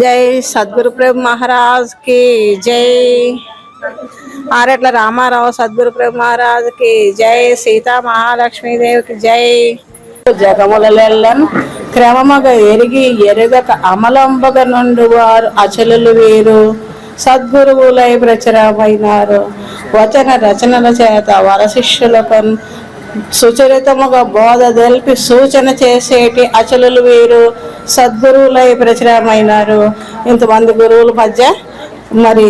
జై సద్గురు ప్రభు మహారాజ్కి జై ఆరెట్ల రామారావు సద్గురు ప్రభు మహారాజ్కి జై సీతా మహాలక్ష్మీదేవికి జై. జగములెల్లను క్రమముగా ఎరిగి ఎరుగక అమలంబగ నుండి వారు అచలులు వీరు. సద్గురువులై ప్రచురమైనారు. వచన రచనల చేత వరశిష్యులకు సుచరితముగా బోధ తెలిపి సూచన చేసేటి అచలులు వీరు సద్గురువులై ప్రచురమైనారు. ఇంతమంది గురువుల మధ్య మరి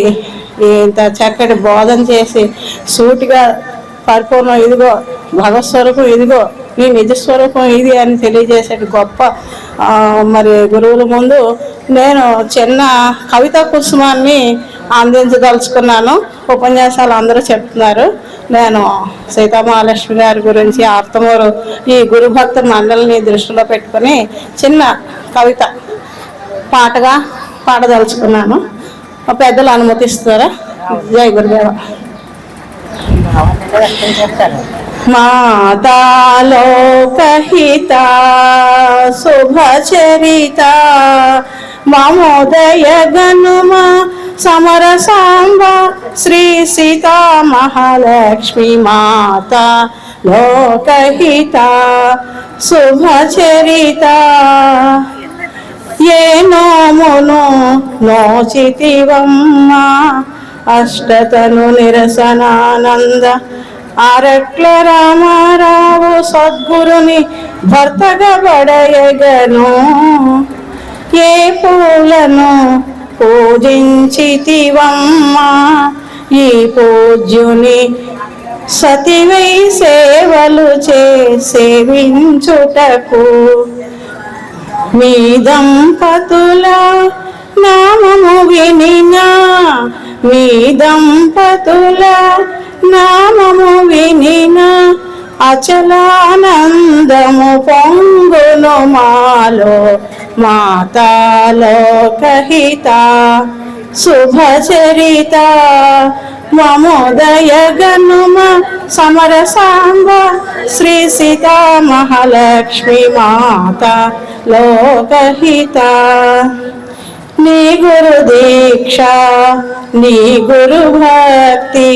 ఇంత చక్కటి బోధన చేసి సూటిగా పరిపూర్ణం ఇదిగో భగవత్ ఇదిగో నీ నిజ స్వరూపం ఇది అని తెలియజేసే గొప్ప మరి గురువుల ముందు నేను చిన్న కవితా కుసుమాన్ని అందించదలుచుకున్నాను ఉపన్యాసాలు అందరూ చెప్తున్నారు. నేను సీతామహాలక్ష్మి గారి గురించి ఆర్తమూరు ఈ గురుభక్త మండలిని దృష్టిలో పెట్టుకుని చిన్న కవిత పాటగా పాడదలుచుకున్నాను. పెద్దలు అనుమతిస్తారా జై గురుదేవ. మాతాలోకహిత శుభచరిత మమోదయ గనుమా సమర సాంబ శ్రీ సీతా మహాలక్ష్మి మాత లోకహిత శుభచరిత ఏ నోమును నోచితివమ్మ అష్టతను నిరసనానంద. అరట్ల రామారావు సద్గురుని భర్తగా బడయగను. ఏ పూలను పూజించితివమ్మా. ఈ పూజ్యుని సతివై సేవలు చే సేవించుటకు మీ దంపతుల నామము వినినా. మీ దంపతుల నామము వినినా. అచలానందము పొంగును మాలో మాతాలోకహిత శుభచరిత మమోదయ గనుమ సమర సాంబ శ్రీ సీతా మహాలక్ష్మి మాత లోకహిత నీ గురు దీక్ష నీ గురు భక్తి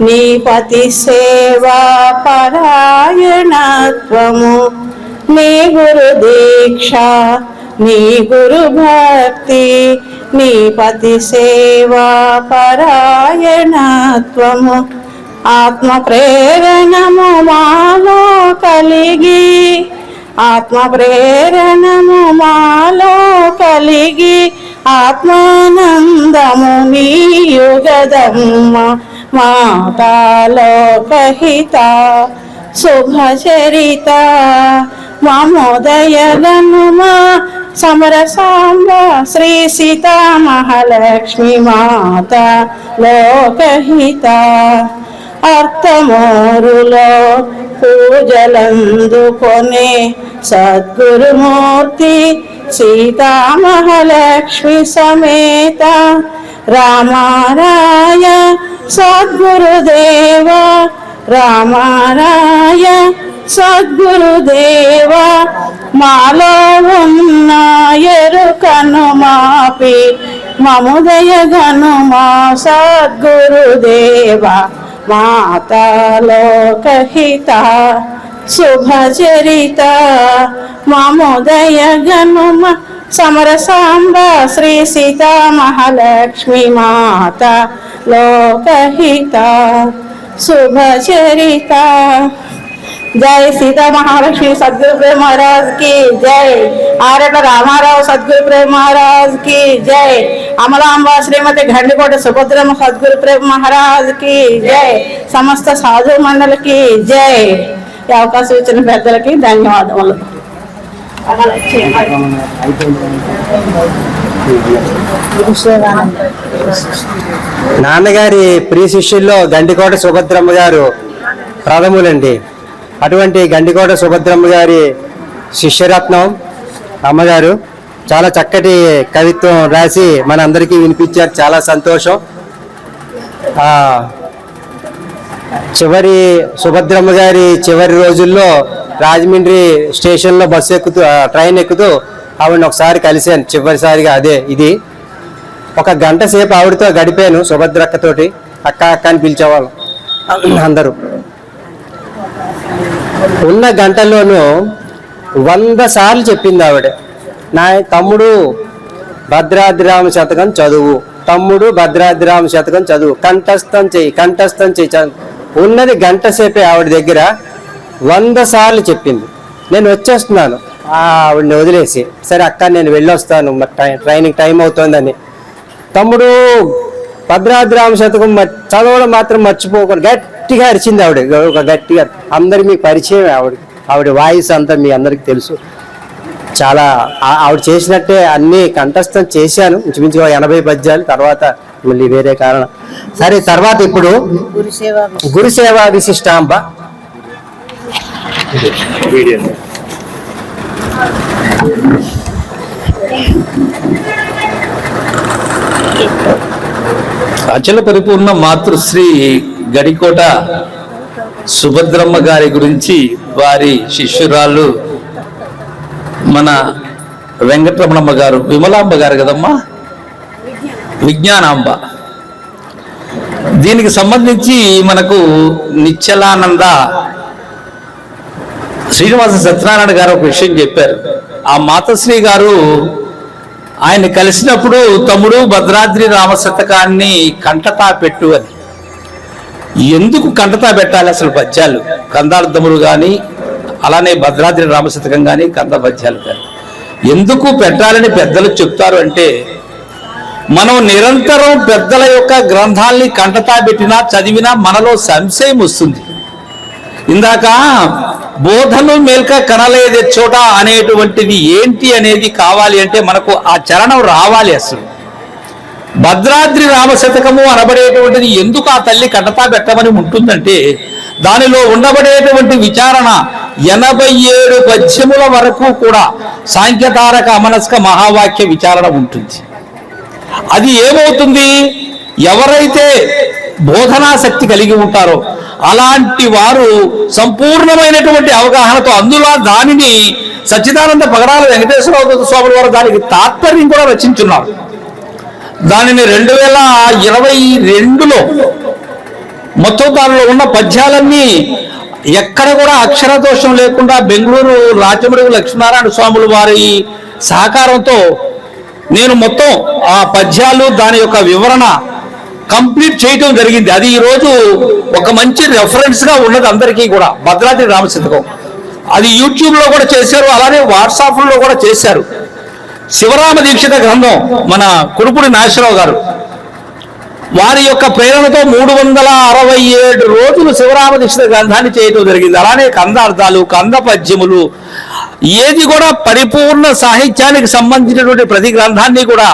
నీ పతి సేవా పరాయణత్వము. నీ గురు దీక్ష నీ గురు భక్తి నీ పతి సేవా పరాయణత్వము. ఆత్మ ప్రేరణము మాలో కలిగి ఆత్మ ప్రేరణము మాలో కలిగి ఆత్మానందము నీయుగదమ్మ మాతాలోకహిత శుభచరిత. మామోదయ సమరసాంబ శ్రీ సీతా మహాలక్ష్మి మాత లోకహిత. అర్థమోరులో పూజలందుకొనే సద్గురుమూర్తి సీతామహాలక్ష్మి సమేత. రామారాయ సద్గురుదేవ రామారాయ సద్గురుదేవ మాలో ఉన్న ఎరుకను మాపి మముదయ గనుమా సద్గురుదేవ మాతలోకహిత శుభచరిత మమోదయ గనుమ సమర సాంబ శ్రీ సీతా మహాలక్ష్మి మాత లోకహిత. శుభచరిత జై సీతా మహాలక్ష్మి సద్గురు ప్రేమ మహారాజ్కి జై ఆరట రామారావు సద్గురు ప్రేమ మహారాజ్కి జై అమలాంబ శ్రీమతి గండికోట సుభద్రమ్మ సద్గురు ప్రేమ మహారాజ్కి జై సమస్త సాధు మండలికి జై ఈ అవకాశం ఇచ్చిన పెద్దలకి ధన్యవాదములు. నాన్నగారి ప్రియ శిష్యుల్లో గండికోట సుభద్రమ్మ గారు ప్రథములండి. అటువంటి గండికోట సుభద్రమ్మ గారి శిష్యరత్నం అమ్మగారు చాలా చక్కటి కవిత్వం రాసి మనందరికీ వినిపించారు. చాలా సంతోషం. చివరి సుభద్రమ్మ గారి చివరి రోజుల్లో రాజమండ్రి స్టేషన్లో బస్సు ఎక్కుతూ ట్రైన్ ఎక్కుతూ ఆవిడని ఒకసారి కలిశాను. చివరిసారిగా అదే ఇది. ఒక గంట సేపు ఆవిడతో గడిపాను సుభద్రక్కతోటి అక్క అక్క అని పిలిచేవాళ్ళం అందరూ. ఉన్న గంటల్లోనూ వంద సార్లు చెప్పింది ఆవిడ నా తమ్ముడు భద్రాద్రిరామ శతకం చదువు తమ్ముడు భద్రాద్రిరామ శతకం చదువు కంఠస్థం చెయ్యి కంఠస్థం చెయ్యి ఉన్నది గంట సేపే ఆవిడ దగ్గర వంద సార్లు చెప్పింది. నేను వచ్చేస్తున్నాను. ఆవిడని వదిలేసి సరే అక్క నేను వెళ్ళొస్తాను మరి ట్రైనింగ్ టైం అవుతోందని. తమ్ముడు భద్రాద్రామ శతకం చదవడం మాత్రం మర్చిపోకుండా గట్టిగా అరిచింది ఆవిడ. ఒక గట్టిగా. అందరి మీకు పరిచయం ఆవిడ. ఆవిడ వాయిస్ అంతా మీ అందరికి తెలుసు. చాలా ఆవిడ చేసినట్టే అన్ని కంఠస్థం చేశాను. ఇంచుమించుగా ఎనభై పద్యాలు తర్వాత మళ్ళీ వేరే కారణం. సరే తర్వాత ఇప్పుడు గురుసేవ విశిష్టాంబ. అచల పరిపూర్ణ మాతృశ్రీ గడికోట సుభద్రమ్మ గారి గురించి వారి శిష్యురాలు మన వెంకటరమణమ్మ గారు విమలాంబ గారు కదమ్మా? విజ్ఞానాంబ. దీనికి సంబంధించి మనకు నిచ్చలానంద శ్రీనివాస సత్యనారాయణ గారు ఒక విషయం చెప్పారు. ఆ మాతశ్రీ గారు ఆయన కలిసినప్పుడు తమ్ముడు భద్రాద్రి రామశతకాన్ని కంటతా పెట్టు అని. ఎందుకు కంటతా పెట్టాలి అసలు పద్యాలు? కందార్థములు కానీ అలానే భద్రాద్రి రామశతకం కానీ కంద పద్యాలు కానీ ఎందుకు పెట్టాలని పెద్దలు చెప్తారు అంటే మనం నిరంతరం పెద్దల యొక్క గ్రంథాల్ని కంటతా పెట్టినా చదివినా మనలో సంశయం వస్తుంది. ఇందాక బోధను మేల్క కనలేదే చోట అనేటువంటిది ఏంటి అనేది కావాలి అంటే మనకు ఆ చరణం రావాలి అసలు. భద్రాద్రి రామశతకము అనబడేటువంటిది ఎందుకు ఆ తల్లి కడతా పెట్టమని ఉంటుందంటే దానిలో ఉండబడేటువంటి విచారణ ఎనభై ఏడు పద్యముల వరకు కూడా సాంఖ్యతారక అమనస్క మహావాక్య విచారణ ఉంటుంది. అది ఏమవుతుంది? ఎవరైతే బోధనాశక్తి కలిగి ఉంటారో అలాంటి వారు సంపూర్ణమైనటువంటి అవగాహనతో అందులో దానిని సచ్చిదానంద పగడాల వెంకటేశ్వరరావు స్వామి వారు దానికి తాత్పర్యం కూడా రచించున్నారు. దానిని రెండు వేల ఇరవై రెండులో మొత్తం దానిలో ఉన్న పద్యాలన్నీ ఎక్కడ కూడా అక్షర దోషం లేకుండా బెంగళూరు రాచమడుగు లక్ష్మీనారాయణ స్వాములు వారి సహకారంతో నేను మొత్తం ఆ పద్యాలు దాని యొక్క వివరణ కంప్లీట్ చేయటం జరిగింది. అది ఈరోజు ఒక మంచి రెఫరెన్స్గా ఉన్నది అందరికీ కూడా. భద్రాద్రి రామశతకం అది యూట్యూబ్లో కూడా చేశారు అలానే వాట్సాప్లో కూడా చేశారు. శివరామ దీక్షిత గ్రంథం మన కురుపుడి నాగేశ్వరరావు గారు. వారి యొక్క ప్రేరణతో మూడు వందల అరవై ఏడు రోజులు శివరామ దీక్షిత గ్రంథాన్ని చేయటం జరిగింది. అలానే కందార్థాలు కంద పద్యములు ఏది కూడా పరిపూర్ణ సాహిత్యానికి సంబంధించినటువంటి ప్రతి గ్రంథాన్ని కూడా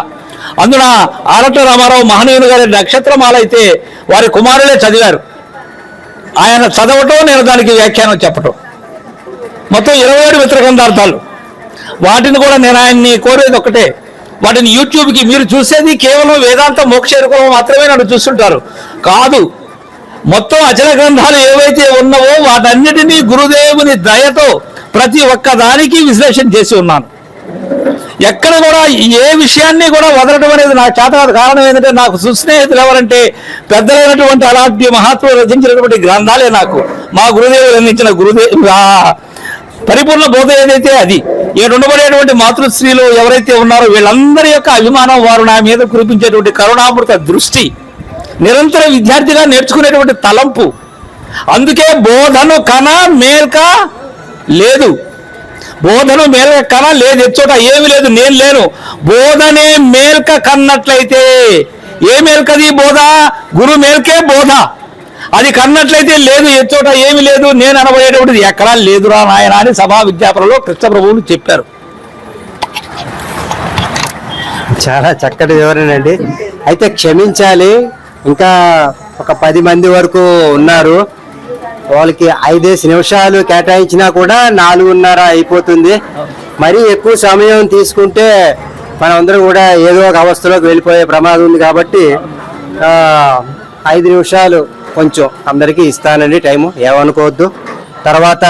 అందున ఆరట రామారావు మహనీయుని గారి నక్షత్రమాల అయితే వారి కుమారులే చదివారు. ఆయన చదవటం నేను దానికి వ్యాఖ్యానం చెప్పటం. మొత్తం ఇరవై ఏడు మిత్ర వాటిని కూడా నేను ఆయన్ని కోరేది ఒకటే. వాటిని యూట్యూబ్కి మీరు చూసేది కేవలం వేదాంత మోక్ష మాత్రమే నన్ను చూస్తుంటారు. కాదు మొత్తం అచల గ్రంథాలు ఏవైతే ఉన్నావో వాటన్నిటినీ గురుదేవుని దయతో ప్రతి ఒక్క దానికి విశ్లేషణ చేసి ఉన్నాను. ఎక్కడ కూడా ఏ విషయాన్ని కూడా వదలడం అనేది నాకు చేత కాదు. కారణం ఏంటంటే నాకు సుస్నేహితులు ఎవరంటే పెద్దలైనటువంటి అలాంటి మహాత్ములు రచించినటువంటి గ్రంథాలే నాకు. మా గురుదేవులు అందించిన గురుదేవి పరిపూర్ణ బోధ ఏదైతే అది ఇక్కడ ఉండబడేటువంటి మాతృశ్రీలు ఎవరైతే ఉన్నారో వీళ్ళందరి యొక్క అభిమానం వారు నా మీద కురిపించేటువంటి కరుణామృత దృష్టి నిరంతర విద్యార్థిగా నేర్చుకునేటువంటి తలంపు. అందుకే బోధను కన మేల్క లేదు. బోధను మేల్క కన లేదు ఎచ్చోట ఏమి లేదు నేను లేను. బోధనే మేల్క కన్నట్లయితే ఏ మేల్కది బోధ? గురు మేల్కే బోధ. అది కన్నట్లయితే లేదు ఎచ్చోట ఏమి లేదు నేను అనబోయేటువంటిది ఎక్కడా లేదురా నాయన అని సభా విజ్ఞాపనలో కృష్ణ ప్రభువులు చెప్పారు. చాలా చక్కటి వివరణ అండి అయితే క్షమించాలి. ఇంకా ఒక పది మంది వరకు ఉన్నారు. వాళ్ళకి ఐదేసి నిమిషాలు కేటాయించినా కూడా నాలుగున్నర అయిపోతుంది. మరీ ఎక్కువ సమయం తీసుకుంటే మనందరం కూడా ఏదో ఒక అవస్థలోకి వెళ్ళిపోయే ప్రమాదం ఉంది కాబట్టి ఐదు నిమిషాలు కొంచెం అందరికీ ఇస్తానండి టైము. ఏమనుకోవద్దు. తర్వాత